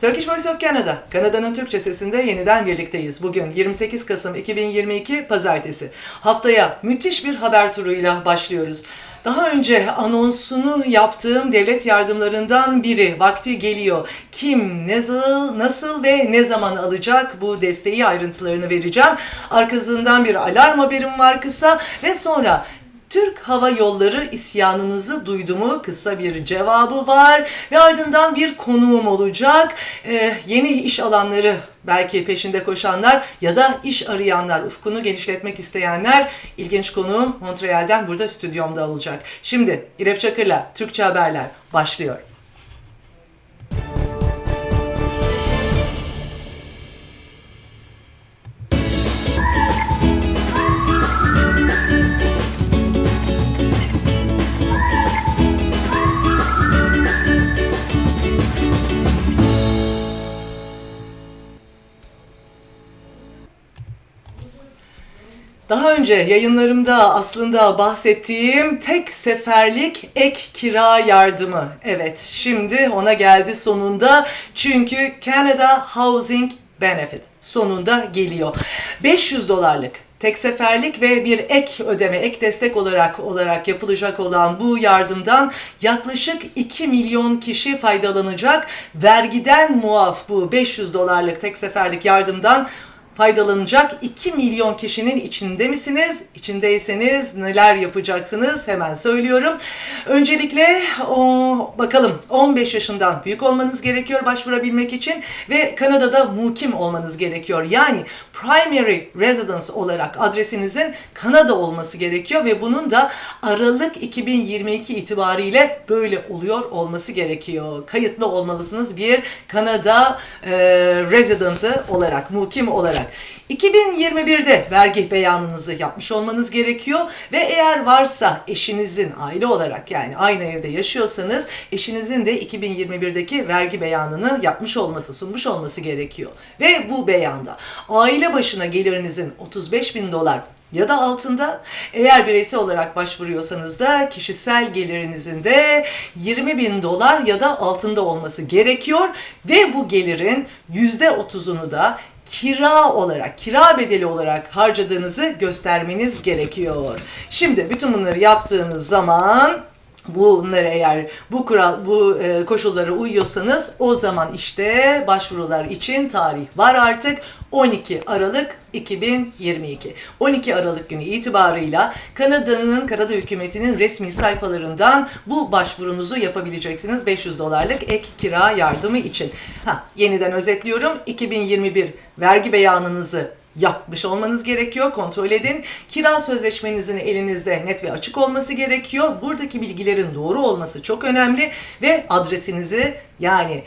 Turkish Voice of Canada, Kanada'nın Türkçe sesinde yeniden birlikteyiz. Bugün 28 Kasım 2022 Pazartesi. Haftaya müthiş bir haber turuyla başlıyoruz. Daha önce anonsunu yaptığım devlet yardımlarından biri vakti geliyor. Kim, nasıl, nasıl ve ne zaman alacak bu desteği ayrıntılarını vereceğim. Arkasından bir alarm haberim var kısa ve sonra Türk Hava Yolları isyanınızı duydu mu? Kısa bir cevabı var ve ardından bir konuğum olacak. Ee, yeni iş alanları belki peşinde koşanlar ya da iş arayanlar, ufkunu genişletmek isteyenler ilginç konuğum Montreal'den burada stüdyomda olacak. Şimdi İrep Çakır'la Türkçe Haberler başlıyor. Önce yayınlarımda aslında bahsettiğim tek seferlik ek kira yardımı. Evet, şimdi ona geldi sonunda. Çünkü Canada Housing Benefit sonunda geliyor. 500 dolarlık tek seferlik ve bir ek ödeme, ek destek olarak olarak yapılacak olan bu yardımdan yaklaşık 2 milyon kişi faydalanacak. Vergiden muaf bu 500 dolarlık tek seferlik yardımdan faydalanacak 2 milyon kişinin içinde misiniz? İçindeyseniz neler yapacaksınız? Hemen söylüyorum. Öncelikle o, bakalım 15 yaşından büyük olmanız gerekiyor başvurabilmek için ve Kanada'da mukim olmanız gerekiyor. Yani primary residence olarak adresinizin Kanada olması gerekiyor ve bunun da Aralık 2022 itibariyle böyle oluyor olması gerekiyor. Kayıtlı olmalısınız bir Kanada e, resident'ı olarak, mukim olarak. 2021'de vergi beyanınızı yapmış olmanız gerekiyor ve eğer varsa eşinizin aile olarak yani aynı evde yaşıyorsanız eşinizin de 2021'deki vergi beyanını yapmış olması, sunmuş olması gerekiyor. Ve bu beyanda aile başına gelirinizin 35 bin dolar ya da altında eğer bireysel olarak başvuruyorsanız da kişisel gelirinizin de 20 bin dolar ya da altında olması gerekiyor ve bu gelirin %30'unu da kira olarak, kira bedeli olarak harcadığınızı göstermeniz gerekiyor. Şimdi bütün bunları yaptığınız zaman bunları eğer bu kural bu e, koşullara uyuyorsanız o zaman işte başvurular için tarih var artık 12 Aralık 2022. 12 Aralık günü itibarıyla Kanada'nın Kanada hükümetinin resmi sayfalarından bu başvurunuzu yapabileceksiniz 500 dolarlık ek kira yardımı için. Ha, yeniden özetliyorum. 2021 vergi beyanınızı yapmış olmanız gerekiyor. Kontrol edin. Kira sözleşmenizin elinizde net ve açık olması gerekiyor. Buradaki bilgilerin doğru olması çok önemli ve adresinizi yani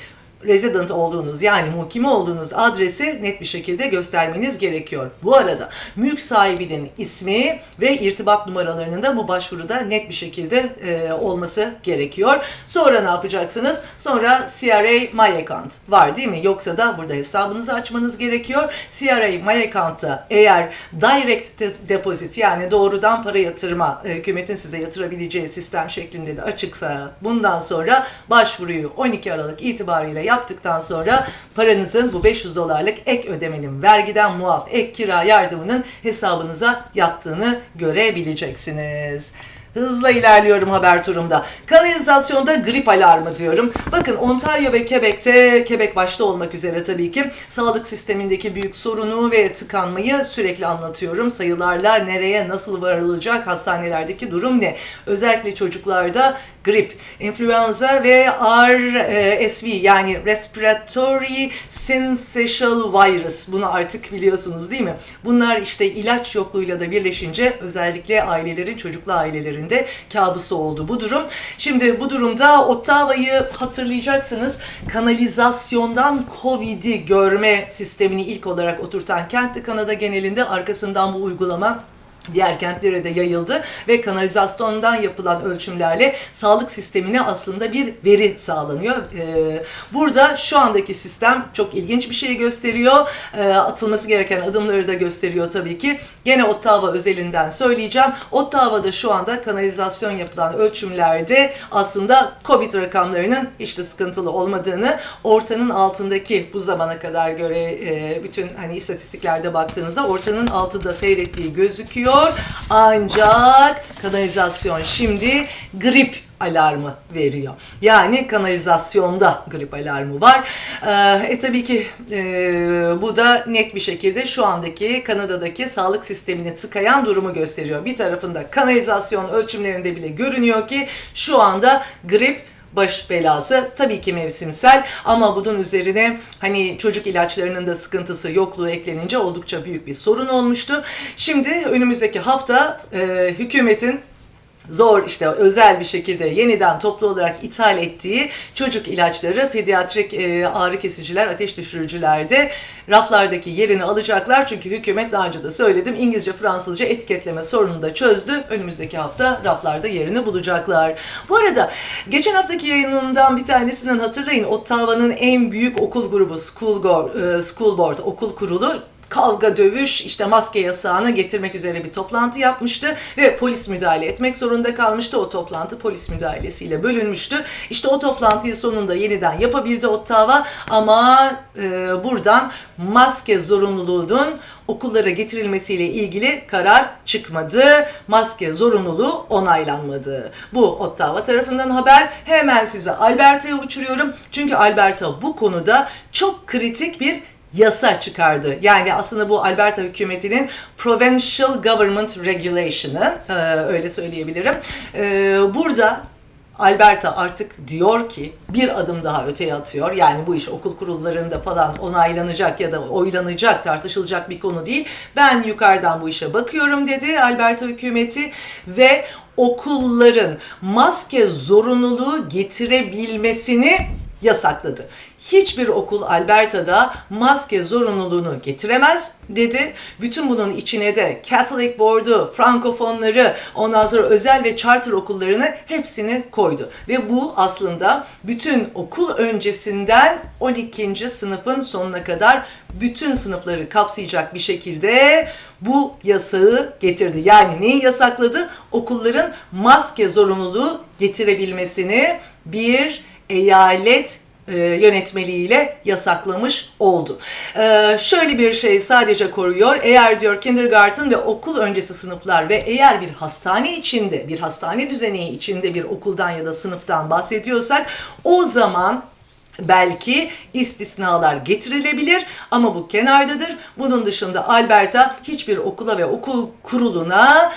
resident olduğunuz yani mukimi olduğunuz adresi net bir şekilde göstermeniz gerekiyor. Bu arada mülk sahibinin ismi ve irtibat numaralarının da bu başvuruda net bir şekilde e, olması gerekiyor. Sonra ne yapacaksınız? Sonra CRA My Account var değil mi? Yoksa da burada hesabınızı açmanız gerekiyor. CRA My Account'ta eğer direct de- deposit yani doğrudan para yatırma e, hükümetin size yatırabileceği sistem şeklinde de açıksa bundan sonra başvuruyu 12 Aralık itibariyle yaptıktan sonra paranızın bu 500 dolarlık ek ödemenin vergiden muaf ek kira yardımının hesabınıza yattığını görebileceksiniz. Hızla ilerliyorum haber turumda. Kanalizasyonda grip alarmı diyorum. Bakın Ontario ve Quebec'te, Quebec başta olmak üzere tabii ki sağlık sistemindeki büyük sorunu ve tıkanmayı sürekli anlatıyorum. Sayılarla nereye nasıl varılacak, hastanelerdeki durum ne? Özellikle çocuklarda grip, influenza ve RSV yani Respiratory Syncytial Virus. Bunu artık biliyorsunuz değil mi? Bunlar işte ilaç yokluğuyla da birleşince özellikle ailelerin, çocuklu ailelerin de kabusu oldu bu durum. Şimdi bu durumda Ottawa'yı hatırlayacaksınız. Kanalizasyondan Covid'i görme sistemini ilk olarak oturtan kentti Kanada genelinde arkasından bu uygulama diğer kentlere de yayıldı ve kanalizasyondan yapılan ölçümlerle sağlık sistemine aslında bir veri sağlanıyor. Ee, burada şu andaki sistem çok ilginç bir şey gösteriyor. Ee, atılması gereken adımları da gösteriyor tabii ki. Gene Ottawa özelinden söyleyeceğim. Ottawa'da şu anda kanalizasyon yapılan ölçümlerde aslında Covid rakamlarının hiç de sıkıntılı olmadığını, ortanın altındaki bu zamana kadar göre e, bütün hani istatistiklerde baktığınızda ortanın altında seyrettiği gözüküyor. Ancak kanalizasyon şimdi grip alarmı veriyor. Yani kanalizasyonda grip alarmı var. Ee, e tabii ki e, bu da net bir şekilde şu andaki Kanada'daki sağlık sistemini tıkayan durumu gösteriyor. Bir tarafında kanalizasyon ölçümlerinde bile görünüyor ki şu anda grip baş belası tabii ki mevsimsel ama bunun üzerine hani çocuk ilaçlarının da sıkıntısı yokluğu eklenince oldukça büyük bir sorun olmuştu. Şimdi önümüzdeki hafta e, hükümetin zor işte özel bir şekilde yeniden toplu olarak ithal ettiği çocuk ilaçları pediatrik e, ağrı kesiciler, ateş düşürücülerde raflardaki yerini alacaklar. Çünkü hükümet daha önce de söyledim İngilizce, Fransızca etiketleme sorununu da çözdü. Önümüzdeki hafta raflarda yerini bulacaklar. Bu arada geçen haftaki yayınımdan bir tanesinden hatırlayın Ottawa'nın en büyük okul grubu School, Go- e, School Board, okul kurulu kavga, dövüş, işte maske yasağını getirmek üzere bir toplantı yapmıştı ve polis müdahale etmek zorunda kalmıştı. O toplantı polis müdahalesiyle bölünmüştü. İşte o toplantıyı sonunda yeniden yapabildi Ottawa ama e, buradan maske zorunluluğunun okullara getirilmesiyle ilgili karar çıkmadı. Maske zorunluluğu onaylanmadı. Bu Ottawa tarafından haber. Hemen size Alberta'ya uçuruyorum. Çünkü Alberta bu konuda çok kritik bir yasa çıkardı. Yani aslında bu Alberta hükümetinin Provincial Government Regulation'ı e, öyle söyleyebilirim. E, burada Alberta artık diyor ki bir adım daha öteye atıyor. Yani bu iş okul kurullarında falan onaylanacak ya da oylanacak, tartışılacak bir konu değil. Ben yukarıdan bu işe bakıyorum dedi Alberta hükümeti ve okulların maske zorunluluğu getirebilmesini yasakladı. Hiçbir okul Alberta'da maske zorunluluğunu getiremez dedi. Bütün bunun içine de Catholic Board'u, Frankofonları, ondan sonra özel ve charter okullarını hepsini koydu. Ve bu aslında bütün okul öncesinden 12. sınıfın sonuna kadar bütün sınıfları kapsayacak bir şekilde bu yasağı getirdi. Yani neyi yasakladı? Okulların maske zorunluluğu getirebilmesini bir eyalet e, yönetmeliğiyle yasaklamış oldu. E, şöyle bir şey sadece koruyor. Eğer diyor kindergarten ve okul öncesi sınıflar ve eğer bir hastane içinde, bir hastane düzeneği içinde bir okuldan ya da sınıftan bahsediyorsak o zaman belki istisnalar getirilebilir ama bu kenardadır. Bunun dışında Alberta hiçbir okula ve okul kuruluna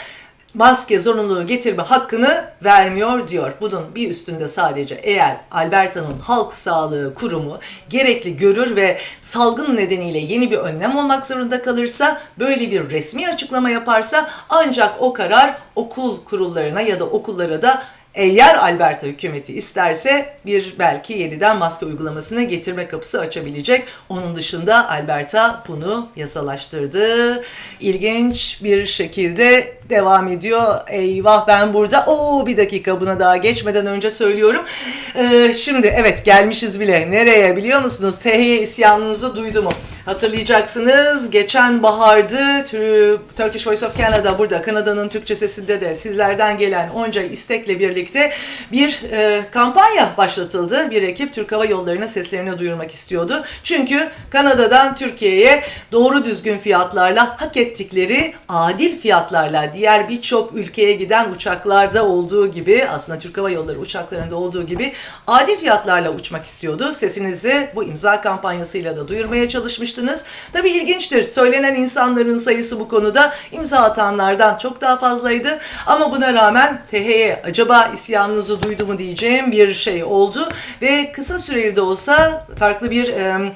maske zorunluluğu getirme hakkını vermiyor diyor. Bunun bir üstünde sadece eğer Alberta'nın halk sağlığı kurumu gerekli görür ve salgın nedeniyle yeni bir önlem olmak zorunda kalırsa böyle bir resmi açıklama yaparsa ancak o karar okul kurullarına ya da okullara da eğer Alberta hükümeti isterse bir belki yeniden maske uygulamasını getirme kapısı açabilecek. Onun dışında Alberta bunu yasalaştırdı. İlginç bir şekilde devam ediyor. Eyvah ben burada. Oo bir dakika buna daha geçmeden önce söylüyorum. Ee, şimdi evet gelmişiz bile. Nereye biliyor musunuz? THY isyanınızı duydu mu? Hatırlayacaksınız. Geçen bahardı Turkish Voice of Canada burada Kanada'nın Türkçe sesinde de sizlerden gelen onca istekle birlikte bir e, kampanya başlatıldı. Bir ekip Türk Hava Yolları'na seslerini duyurmak istiyordu. Çünkü Kanada'dan Türkiye'ye doğru düzgün fiyatlarla hak ettikleri adil fiyatlarla diğer birçok ülkeye giden uçaklarda olduğu gibi aslında Türk Hava Yolları uçaklarında olduğu gibi adil fiyatlarla uçmak istiyordu. Sesinizi bu imza kampanyasıyla da duyurmaya çalışmıştınız. Tabii ilginçtir. Söylenen insanların sayısı bu konuda imza atanlardan çok daha fazlaydı. Ama buna rağmen THY acaba isyanınızı duydu mu diyeceğim bir şey oldu. Ve kısa süreli de olsa farklı bir e,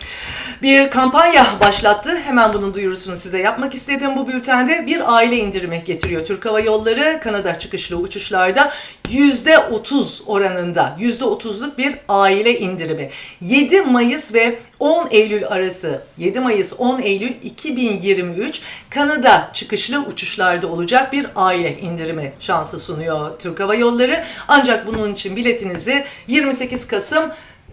bir kampanya başlattı. Hemen bunun duyurusunu size yapmak istedim bu bültende. Bir aile indirimi getiriyor Türk Hava Yolları. Kanada çıkışlı uçuşlarda %30 oranında %30'luk bir aile indirimi. 7 Mayıs ve 10 Eylül arası 7 Mayıs 10 Eylül 2023 Kanada çıkışlı uçuşlarda olacak bir aile indirimi şansı sunuyor Türk Hava Yolları. Ancak bunun için biletinizi 28 Kasım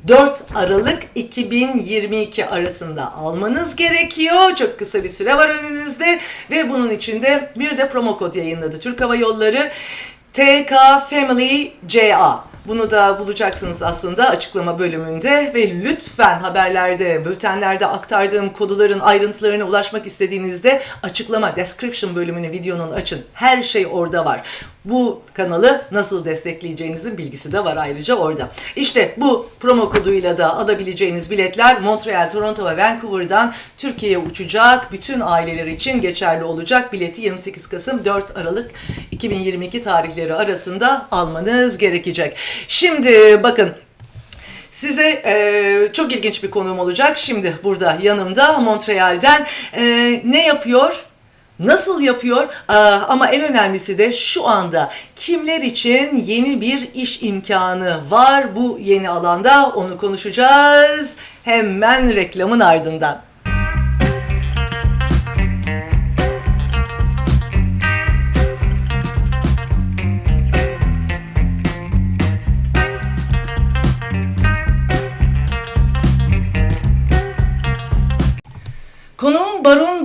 4 Aralık 2022 arasında almanız gerekiyor. Çok kısa bir süre var önünüzde ve bunun için de bir de promo kod yayınladı Türk Hava Yolları. TK Family CA. Bunu da bulacaksınız aslında açıklama bölümünde ve lütfen haberlerde, bültenlerde aktardığım koduların ayrıntılarına ulaşmak istediğinizde açıklama, description bölümünü videonun açın. Her şey orada var. Bu kanalı nasıl destekleyeceğinizin bilgisi de var ayrıca orada. İşte bu promo koduyla da alabileceğiniz biletler Montreal, Toronto ve Vancouver'dan Türkiye'ye uçacak. Bütün aileler için geçerli olacak. Bileti 28 Kasım 4 Aralık 2022 tarihleri arasında almanız gerekecek. Şimdi bakın Size e, çok ilginç bir konuğum olacak. Şimdi burada yanımda Montreal'den e, ne yapıyor? Nasıl yapıyor? Aa, ama en önemlisi de şu anda kimler için yeni bir iş imkanı var bu yeni alanda onu konuşacağız. Hemen reklamın ardından.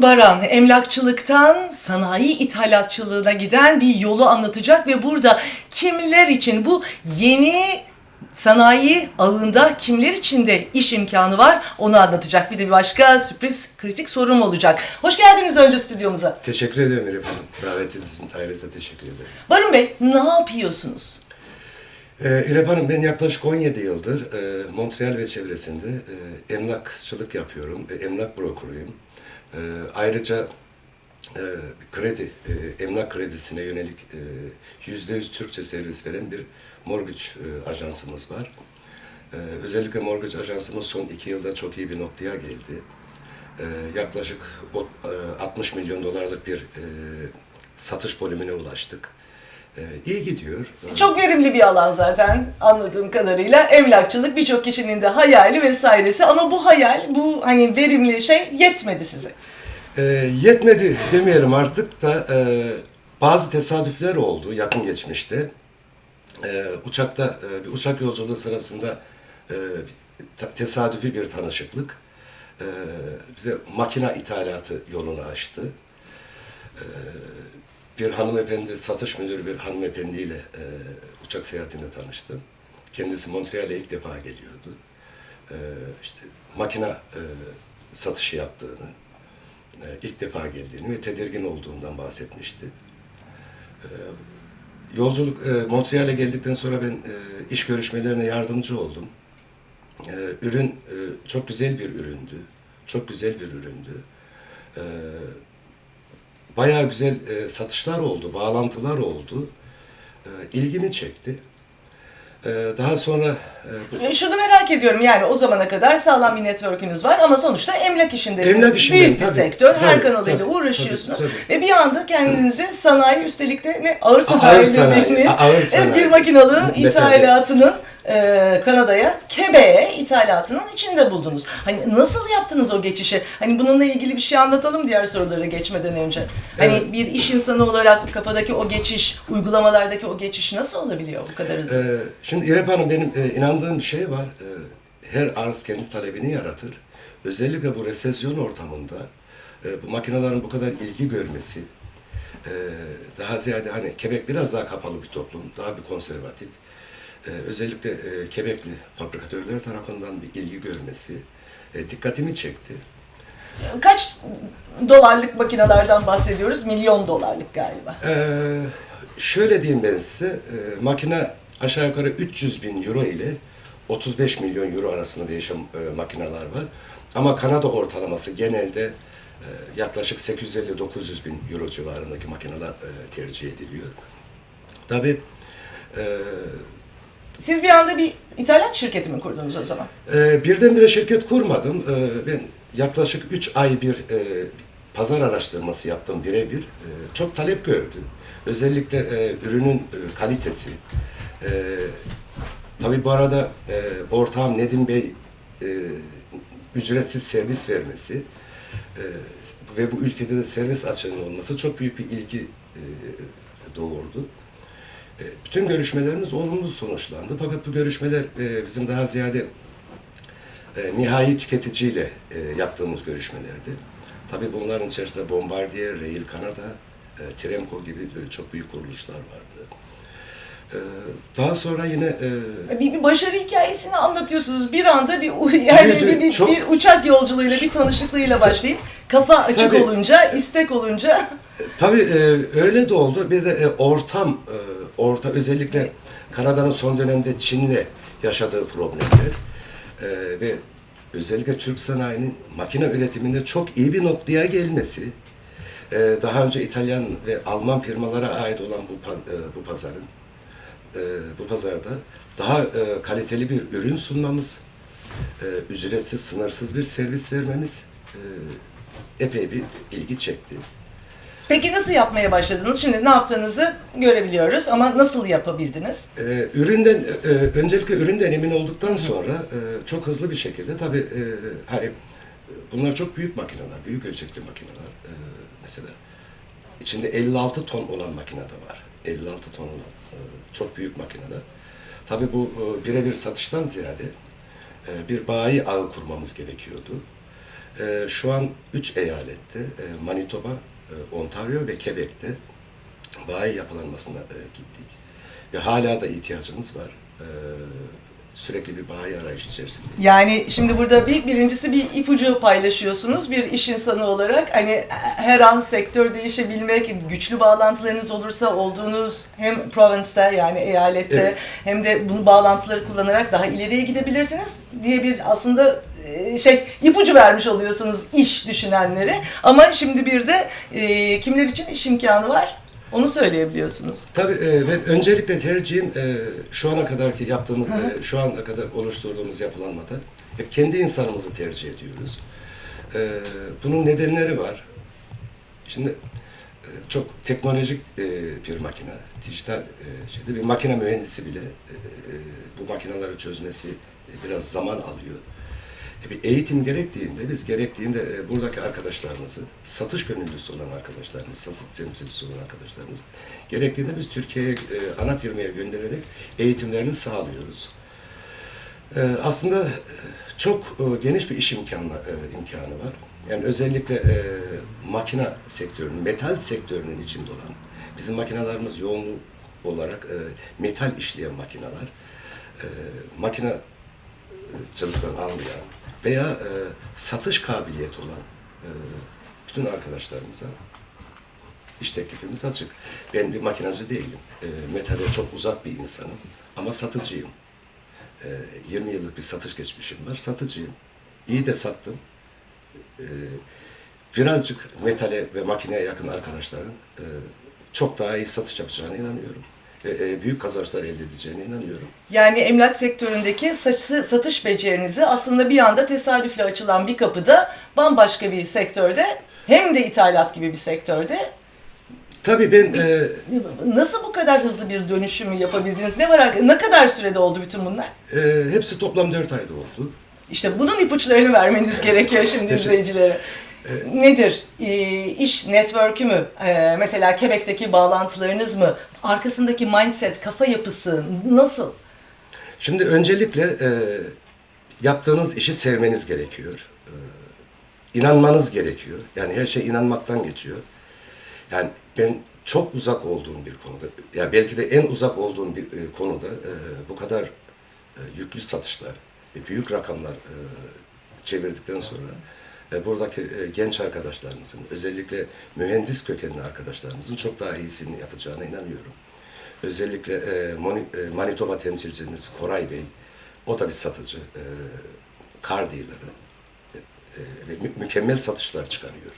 Baran, emlakçılıktan sanayi ithalatçılığına giden bir yolu anlatacak ve burada kimler için bu yeni sanayi ağında kimler için de iş imkanı var onu anlatacak. Bir de bir başka sürpriz kritik sorum olacak. Hoş geldiniz önce stüdyomuza. Teşekkür ederim Elif Hanım. Davetiniz için ayrıca teşekkür ederim. Barun Bey ne yapıyorsunuz? Ee, İrem Hanım ben yaklaşık 17 yıldır e, Montreal ve çevresinde e, emlakçılık yapıyorum. E, emlak brokeruyum. E, ayrıca e, kredi, e, emlak kredisine yönelik e, %100 Türkçe servis veren bir mortgage e, ajansımız var. E, özellikle mortgage ajansımız son iki yılda çok iyi bir noktaya geldi. E, yaklaşık o- e, 60 milyon dolarlık bir e, satış volümüne ulaştık. İyi gidiyor. Çok verimli bir alan zaten anladığım kadarıyla. Emlakçılık birçok kişinin de hayali vesairesi ama bu hayal, bu hani verimli şey yetmedi size. E, yetmedi demeyelim artık da e, bazı tesadüfler oldu yakın geçmişte. E, uçakta e, bir uçak yolculuğu sırasında e, tesadüfi bir tanışıklık e, bize makina ithalatı yolunu açtı. E, bir hanımefendi, satış müdürü bir hanımefendiyle e, uçak seyahatinde tanıştım. Kendisi Montreal'e ilk defa geliyordu. E, işte makina e, satışı yaptığını, e, ilk defa geldiğini ve tedirgin olduğundan bahsetmişti. E, Yolculuk e, Montreal'e geldikten sonra ben e, iş görüşmelerine yardımcı oldum. E, ürün e, çok güzel bir üründü. Çok güzel bir üründü. E, bayağı güzel e, satışlar oldu, bağlantılar oldu. E, ilgimi çekti. E, daha sonra e, bu- E, Şunu merak ediyorum yani o zamana kadar sağlam bir network'ünüz var ama sonuçta emlak işindesiniz. Emlak işindeyim, Büyük bir tabii. sektör, her Tabii, kanalıyla tabii, uğraşıyorsunuz tabii, ve bir anda kendinizi sanayi üstelik de ne ağır sanayi Ağır sanayi, ağır sanayi. bir makinalığın ithalatının e, Kanada'ya, Quebec'e ithalatının içinde buldunuz. Hani nasıl yaptınız o geçişi? Hani bununla ilgili bir şey anlatalım diğer sorulara geçmeden önce. Hani Evet. bir iş insanı olarak kafadaki o geçiş, uygulamalardaki o geçiş nasıl olabiliyor bu kadar hızlı? Ee, şimdi İrem Hanım benim e, inandığım bir şey var. Ee, her arz kendi talebini yaratır. Özellikle bu resesyon ortamında e, bu makinelerin bu kadar ilgi görmesi, e, daha ziyade hani Quebec biraz daha kapalı bir toplum, daha bir konservatif. E, özellikle e, Quebecli fabrikatörler tarafından bir ilgi görmesi e, dikkatimi çekti. Kaç dolarlık makinelerden bahsediyoruz? Milyon dolarlık galiba. Ee, şöyle diyeyim ben size, e, makine aşağı yukarı 300 bin euro ile 35 milyon euro arasında değişen e, makineler var. Ama Kanada ortalaması genelde e, yaklaşık 850-900 bin euro civarındaki makineler e, tercih ediliyor. Tabii e, Siz bir anda bir ithalat şirketi mi kurdunuz o zaman? e, birdenbire şirket kurmadım. E, ben yaklaşık 3 ay bir e, pazar araştırması yaptım birebir. E, çok talep gördü. Özellikle e, ürünün e, kalitesi. E, tabii bu arada e, ortağım Nedim Bey e, ücretsiz servis vermesi e, ve bu ülkede de servis açığının olması çok büyük bir ilgi e, doğurdu. E, bütün görüşmelerimiz olumlu sonuçlandı. Fakat bu görüşmeler e, bizim daha ziyade e, nihai tüketiciyle yaptığımız görüşmelerdi. Tabii bunların içerisinde Bombardier, Rail Canada, e, Tremco gibi çok büyük kuruluşlar vardı. Daha sonra yine Bir, bir başarı hikayesini anlatıyorsunuz. Bir anda bir yani Evet, bir, bir, çok- bir uçak yolculuğuyla, bir tanışıklığıyla başlayıp kafa açık Tabii. olunca, istek olunca Tabii öyle de oldu. Bir de ortam, orta özellikle Kanada'nın son dönemde Çin'le yaşadığı problemler e, ve özellikle Türk sanayinin makine üretiminde çok iyi bir noktaya gelmesi, e, daha önce İtalyan ve Alman firmalara ait olan bu e, bu pazarın e, bu pazarda daha e, kaliteli bir ürün sunmamız, e, ücretsiz, sınırsız bir servis vermemiz e, epey bir ilgi çekti. Peki nasıl yapmaya başladınız? Şimdi ne yaptığınızı görebiliyoruz ama nasıl yapabildiniz? Ee, üründen e, öncelikle üründen emin olduktan sonra e, çok hızlı bir şekilde tabii e, hani e, bunlar çok büyük makineler, büyük ölçekli makineler. E, mesela içinde 56 ton olan makine de var. 56 ton olan e, çok büyük makineler. Tabii bu e, birebir satıştan ziyade e, bir bayi ağı kurmamız gerekiyordu. E, şu an 3 eyalette e, Manitoba, e, Ontario ve Quebec'te bayi yapılanmasına e, gittik. Ve hala da ihtiyacımız var. E, sürekli bir bayi arayış içerisindeyiz. Yani şimdi burada bir birincisi bir ipucu paylaşıyorsunuz bir iş insanı olarak hani her an sektör değişebilmek güçlü bağlantılarınız olursa olduğunuz hem province'te yani eyalette Evet. hem de bunu bağlantıları kullanarak daha ileriye gidebilirsiniz diye bir aslında şey ipucu vermiş oluyorsunuz iş düşünenlere ama şimdi bir de e, kimler için iş imkanı var onu söyleyebiliyorsunuz. Tabii e, ben öncelikle tercihim e, şu ana kadarki yaptığımız, e, şu ana kadar oluşturduğumuz yapılanmada hep kendi insanımızı tercih ediyoruz. E, bunun nedenleri var. Şimdi e, çok teknolojik e, bir makine, dijital e, şeyde bir makine mühendisi bile e, e, bu makineleri çözmesi e, biraz zaman alıyor. E, bir eğitim gerektiğinde, biz gerektiğinde e, buradaki arkadaşlarımızı, satış gönüllüsü olan arkadaşlarımız, satış temsilcisi olan arkadaşlarımız, gerektiğinde biz Türkiye'ye, e, ana firmaya göndererek eğitimlerini sağlıyoruz. E, aslında e, çok e, geniş bir iş imkanı, e, imkanı var. Yani özellikle e, makina sektörünün, metal sektörünün içinde olan, bizim makinalarımız yoğunluk olarak e, metal işleyen makineler, e, makine çılıktan anlayan veya e, satış kabiliyeti olan e, bütün arkadaşlarımıza iş teklifimiz açık. Ben bir makinacı değilim. E, metale çok uzak bir insanım ama satıcıyım. E, 20 yıllık bir satış geçmişim var. Satıcıyım. İyi de sattım. E, birazcık metale ve makineye yakın arkadaşların e, çok daha iyi satış yapacağına inanıyorum. Ve e, büyük kazançlar elde edeceğine inanıyorum. Yani emlak sektöründeki satış becerinizi aslında bir anda tesadüfle açılan bir kapıda bambaşka bir sektörde hem de ithalat gibi bir sektörde Tabii ben e, nasıl bu kadar hızlı bir dönüşümü yapabildiniz? Ne var ne kadar sürede oldu bütün bunlar? e, hepsi toplam 4 ayda oldu. İşte bunun ipuçlarını vermeniz gerekiyor şimdi izleyicilere. Nedir? Ee, iş network'ü mü? Ee, mesela Quebec'teki bağlantılarınız mı? Arkasındaki mindset, kafa yapısı nasıl? Şimdi öncelikle e, yaptığınız işi sevmeniz gerekiyor. E, inanmanız gerekiyor. Yani her şey inanmaktan geçiyor. Yani ben çok uzak olduğum bir konuda, ya belki de en uzak olduğum bir e, konuda bu kadar yüklü satışlar ve büyük rakamlar çevirdikten sonra e, buradaki e, genç arkadaşlarımızın, özellikle mühendis kökenli arkadaşlarımızın çok daha iyisini yapacağına inanıyorum. Özellikle e, Moni- e, Manitoba temsilcimiz Koray Bey, o da bir satıcı, e, kar dealer'ı e, e, ve mü- mükemmel satışlar çıkarıyor.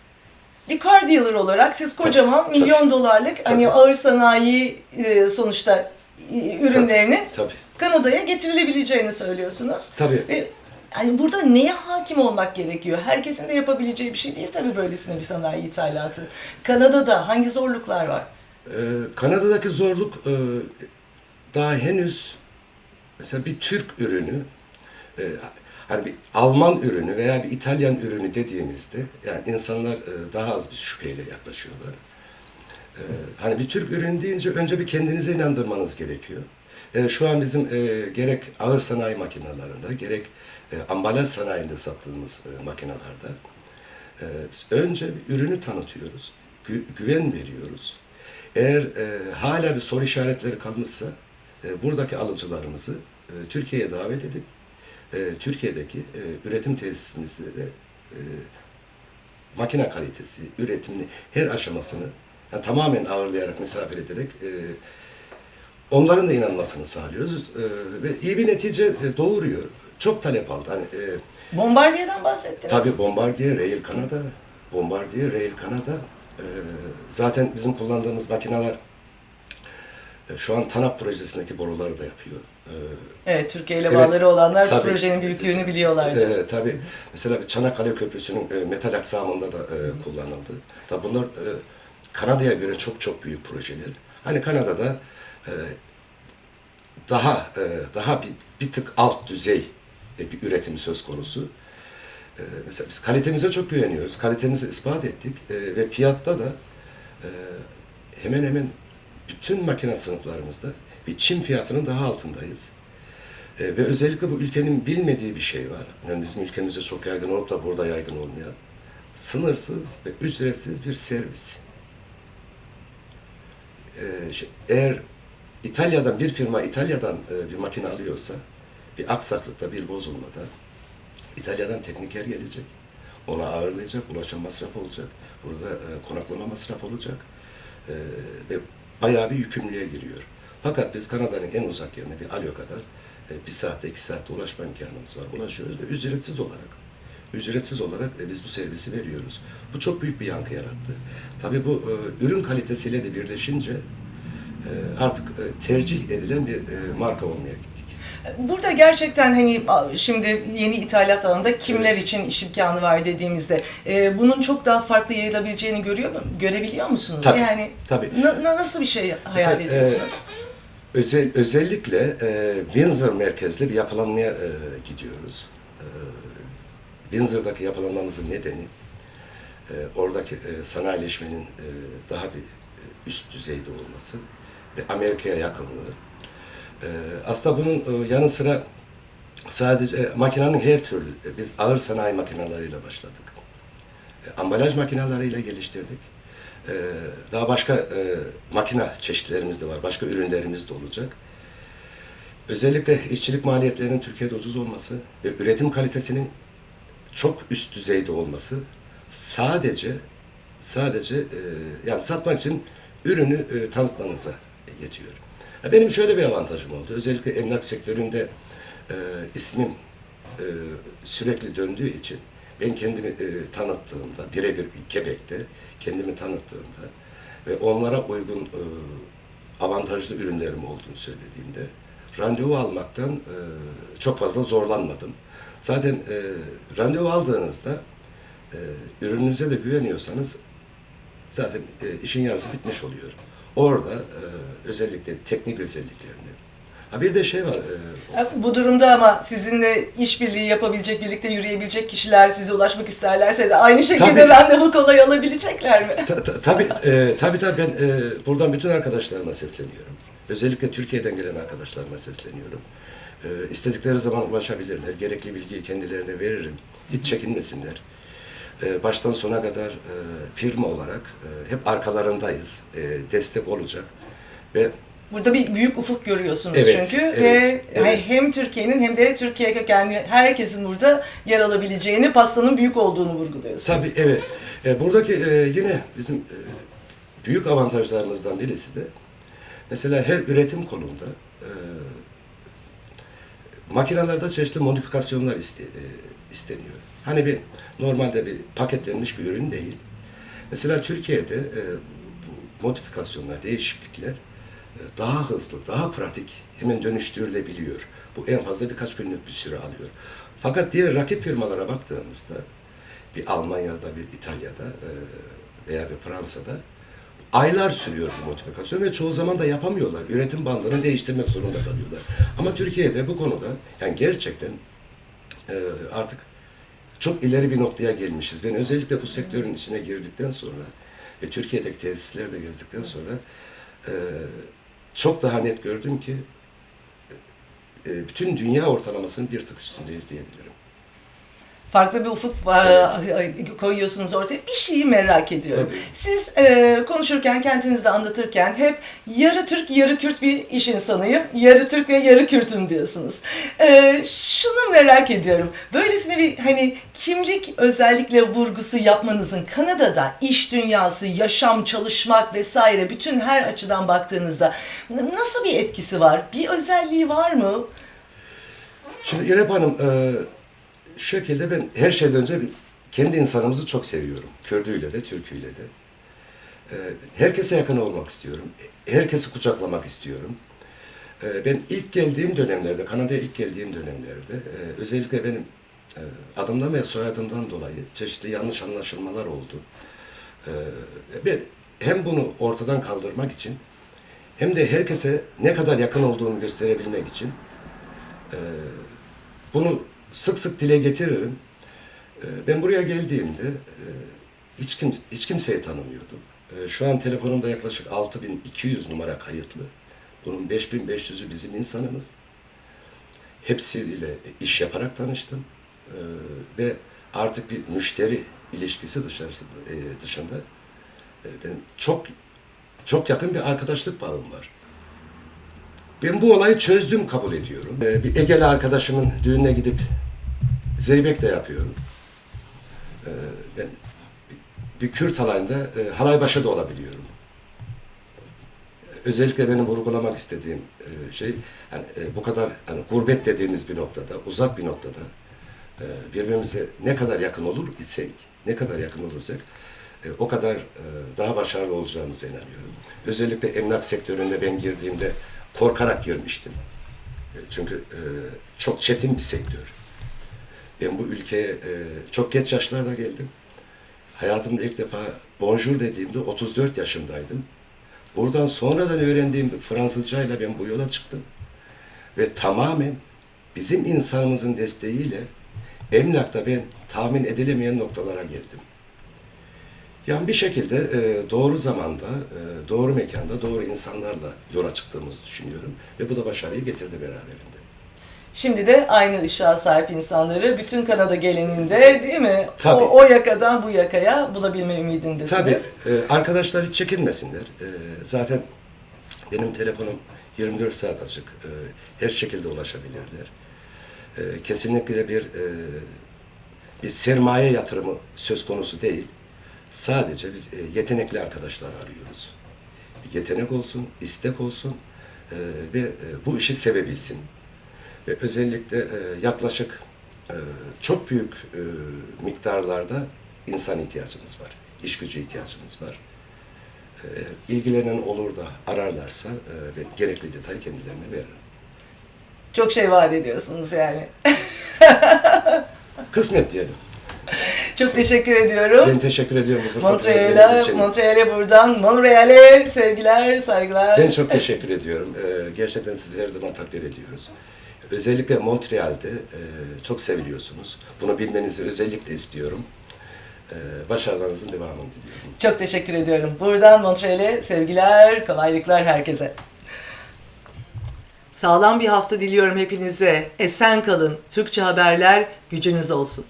Bir car dealer olarak siz kocaman Tabii, milyon tabii. dolarlık hani Tabii. ağır sanayi e, sonuçta ürünlerinin Tabii. Kanada'ya getirilebileceğini söylüyorsunuz. Tabii. Ve Yani burada neye hakim olmak gerekiyor? Herkesin de yapabileceği bir şey değil tabii böylesine bir sanayi ithalatı. Kanada'da hangi zorluklar var? Ee, Kanada'daki zorluk e, daha henüz mesela bir Türk ürünü e, hani bir Alman ürünü veya bir İtalyan ürünü dediğimizde yani insanlar e, daha az bir şüpheyle yaklaşıyorlar. E, hani bir Türk ürünü deyince önce bir kendinize inandırmanız gerekiyor. E, şu an bizim e, gerek ağır sanayi makinelerinde gerek e, ambalaj sanayinde sattığımız e, makinelerde ee, biz önce bir ürünü tanıtıyoruz, gü- güven veriyoruz. Eğer e, hala bir soru işaretleri kalmışsa e, buradaki alıcılarımızı e, Türkiye'ye davet edip e, Türkiye'deki e, üretim tesisimizde de e, makine kalitesi, üretimini her aşamasını yani tamamen ağırlayarak, misafir ederek e, onların da inanmasını sağlıyoruz e, ve iyi bir netice e, doğuruyor. Çok talep aldı. Hani e, Bombardier'den bahsettiniz. Tabii Bombardier Rail Canada, Bombardier Rail Canada. Ee, zaten bizim kullandığımız makineler e, şu an TANAP projesindeki boruları da yapıyor. Ee, Evet, Türkiye ile Evet, bağları olanlar bu tabii. projenin büyüklüğünü biliyorlardı. e, tabii mesela bir Çanakkale Köprüsü'nün e, metal aksamında da e, kullanıldı. Tabii bunlar e, Kanada'ya göre çok çok büyük projeler. Hani Kanada'da e, daha e, daha bir, bir tık alt düzey e, bir üretim söz konusu. E, mesela biz kalitemize çok güveniyoruz. Kalitemizi ispat ettik e, ve fiyatta da e, hemen hemen bütün makine sınıflarımızda bir Çin fiyatının daha altındayız. E, ve özellikle bu ülkenin bilmediği bir şey var. Yani bizim ülkemizde çok yaygın olup da burada yaygın olmayan sınırsız ve ücretsiz bir servis. E, şey, eğer İtalya'dan bir firma İtalya'dan e, bir makine alıyorsa bir aksaklıkta bir bozulmada İtalya'dan tekniker gelecek. Ona ağırlayacak, ulaşım masrafı olacak. Burada e, konaklama masrafı olacak. Ve bayağı bir yükümlülüğe giriyor. Fakat biz Kanada'nın en uzak yerine bir Alyo kadar bir saatte, iki saatte ulaşma imkanımız var. Ulaşıyoruz ve ücretsiz olarak ücretsiz olarak e, biz bu servisi veriyoruz. Bu çok büyük bir yankı yarattı. Tabii bu e, ürün kalitesiyle de birleşince e, artık e, tercih edilen bir e, marka olmaya gittik. Burada gerçekten hani şimdi yeni ithalat alanında kimler için iş imkanı var dediğimizde e, bunun çok daha farklı yayılabileceğini görüyor mu? Görebiliyor musunuz? Tabii, Yani tabii. na- na- nasıl bir şey hayal Mesela, ediyorsunuz? e, özel, özellikle e, Windsor merkezli bir yapılanmaya e, gidiyoruz. Windsor'daki yapılanmamızın nedeni e, oradaki e, sanayileşmenin e, daha bir e, üst düzeyde olması ve Amerika'ya yakınlığı. E, aslında bunun e, yanı sıra sadece e, makinenin her türlü, e, biz ağır sanayi makineleriyle başladık. E, ambalaj makineleriyle geliştirdik. E, daha başka e, makine çeşitlerimiz de var, başka ürünlerimiz de olacak. Özellikle işçilik maliyetlerinin Türkiye'de ucuz olması ve üretim kalitesinin çok üst düzeyde olması sadece sadece e, yani satmak için ürünü e, tanıtmanıza yetiyor. Benim şöyle bir avantajım oldu. Özellikle emlak sektöründe e, ismim e, sürekli döndüğü için ben kendimi e, tanıttığımda, birebir Quebec'te kendimi tanıttığımda ve onlara uygun e, avantajlı ürünlerim olduğunu söylediğimde randevu almaktan e, çok fazla zorlanmadım. Zaten e, randevu aldığınızda e, ürününüze de güveniyorsanız zaten e, işin yarısı bitmiş oluyor. Orada e, özellikle teknik özelliklerini. Ha bir de şey var. e, Bu durumda ama sizinle işbirliği yapabilecek, birlikte yürüyebilecek kişiler size ulaşmak isterlerse de aynı şekilde Tabii. randevu kolay alabilecekler mi? Ta- ta- Tabii e, tabii tabii ben e, buradan bütün arkadaşlarıma sesleniyorum. Özellikle Türkiye'den gelen arkadaşlarıma sesleniyorum. E, istedikleri zaman ulaşabilirler. Gerekli bilgiyi kendilerine veririm. Hiç çekinmesinler. E, baştan sona kadar e, firma olarak e, hep arkalarındayız. E, destek olacak ve Burada bir büyük ufuk görüyorsunuz Evet, çünkü evet, ve evet. hem Türkiye'nin hem de Türkiye kökenli herkesin burada yer alabileceğini, pastanın büyük olduğunu vurguluyorsunuz. Tabii evet. E, buradaki e, yine bizim e, büyük avantajlarımızdan birisi de mesela her üretim kolunda e, makinalarda çeşitli modifikasyonlar iste, e, isteniyor. Hani bir normalde bir paketlenmiş bir ürün değil. Mesela Türkiye'de e, bu modifikasyonlar, değişiklikler e, daha hızlı, daha pratik, hemen dönüştürülebiliyor. Bu en fazla birkaç günlük bir süre alıyor. Fakat diğer rakip firmalara baktığımızda bir Almanya'da, bir İtalya'da e, veya bir Fransa'da aylar sürüyor bu modifikasyon ve çoğu zaman da yapamıyorlar. Üretim bandını değiştirmek zorunda kalıyorlar. Ama Türkiye'de bu konuda yani gerçekten e, artık çok ileri bir noktaya gelmişiz. Ben özellikle bu sektörün içine girdikten sonra ve Türkiye'deki tesisleri de gezdikten sonra e, çok daha net gördüm ki e, bütün dünya ortalamasının bir tık üstündeyiz diyebilirim. Farklı bir ufuk var, koyuyorsunuz ortaya. Bir şeyi merak ediyorum. Tabii. Siz e, konuşurken, kentinizde anlatırken hep yarı Türk, yarı Kürt bir iş insanıyım. Yarı Türk ve yarı Kürt'üm diyorsunuz. E, şunu merak ediyorum. Böylesine bir hani kimlik özellikle vurgusu yapmanızın Kanada'da iş dünyası, yaşam, çalışmak vesaire bütün her açıdan baktığınızda nasıl bir etkisi var? Bir özelliği var mı? Şimdi İrem Hanım, e, şekilde ben her şeyden önce bir, kendi insanımızı çok seviyorum. Kürdüyle de, Türküyle de. E, herkese yakın olmak istiyorum. Herkesi kucaklamak istiyorum. E, ben ilk geldiğim dönemlerde, Kanada'ya ilk geldiğim dönemlerde, e, özellikle benim e, adımdan ve soyadımdan dolayı çeşitli yanlış anlaşılmalar oldu. E, ben hem bunu ortadan kaldırmak için hem de herkese ne kadar yakın olduğumu gösterebilmek için bunu sık sık dile getiririm. Ee, Ben buraya geldiğimde e, hiç kim hiç kimseyi tanımıyordum. Ee, Şu an telefonumda yaklaşık 6200 numara kayıtlı. Bunun 5500'ü bizim insanımız. Hepsiyle iş yaparak tanıştım. Ee, Ve artık bir müşteri ilişkisi dışarısında, e, dışında e, benim çok çok yakın bir arkadaşlık bağım var. Ben bu olayı çözdüm kabul ediyorum. Bir Egeli arkadaşımın düğününe gidip zeybek de yapıyorum. Ee, ben bir, Kürt halayında e, halay başı da olabiliyorum. Özellikle benim vurgulamak istediğim e, şey, yani e, bu kadar hani gurbet dediğimiz bir noktada, uzak bir noktada e, birbirimize ne kadar yakın olur isek, ne kadar yakın olursak e, o kadar e, daha başarılı olacağımıza inanıyorum. Özellikle emlak sektöründe ben girdiğimde korkarak girmiştim. E, Çünkü e, çok çetin bir sektör. Ben bu ülkeye e, çok geç yaşlarda geldim. Hayatımda ilk defa bonjour dediğimde 34 yaşındaydım. Buradan sonradan öğrendiğim Fransızcayla ben bu yola çıktım. Ve tamamen bizim insanımızın desteğiyle emlakta ben tahmin edilemeyen noktalara geldim. Yani bir şekilde e, doğru zamanda, e, doğru mekanda, doğru insanlarla yola çıktığımızı düşünüyorum. Ve bu da başarıyı getirdi beraberinde. Şimdi de aynı ışığa sahip insanları bütün Kanada geleninde değil mi? Tabii. O, o yakadan bu yakaya bulabilme ümidindesiniz. Tabii. e, arkadaşlar hiç çekinmesinler. E, zaten benim telefonum 24 saat açık. E, her şekilde ulaşabilirler. E, kesinlikle bir e, bir sermaye yatırımı söz konusu değil. Sadece biz e, yetenekli arkadaşlar arıyoruz. Bir yetenek olsun, istek olsun e, ve e, bu işi sevebilsin. Ve özellikle e, yaklaşık e, çok büyük e, miktarlarda insan ihtiyacımız var. iş gücü ihtiyacımız var. E, ilgilenen olur da ararlarsa e, ben gerekli detayı kendilerine veririm. Çok şey vaat ediyorsunuz yani. Kısmet diyelim. Çok teşekkür ediyorum. Ben teşekkür ediyorum Montreal'e. Montreal'e buradan, Montreal'e sevgiler, saygılar. Ben çok teşekkür ediyorum. Ee, gerçekten sizi her zaman takdir ediyoruz. Özellikle Montreal'de e, çok seviliyorsunuz. Bunu bilmenizi özellikle istiyorum. Ee, başarılarınızın devamını diliyorum. Çok teşekkür ediyorum. Buradan Montreal'e sevgiler, kolaylıklar herkese. Sağlam bir hafta diliyorum hepinize. Esen kalın. Türkçe haberler gücünüz olsun.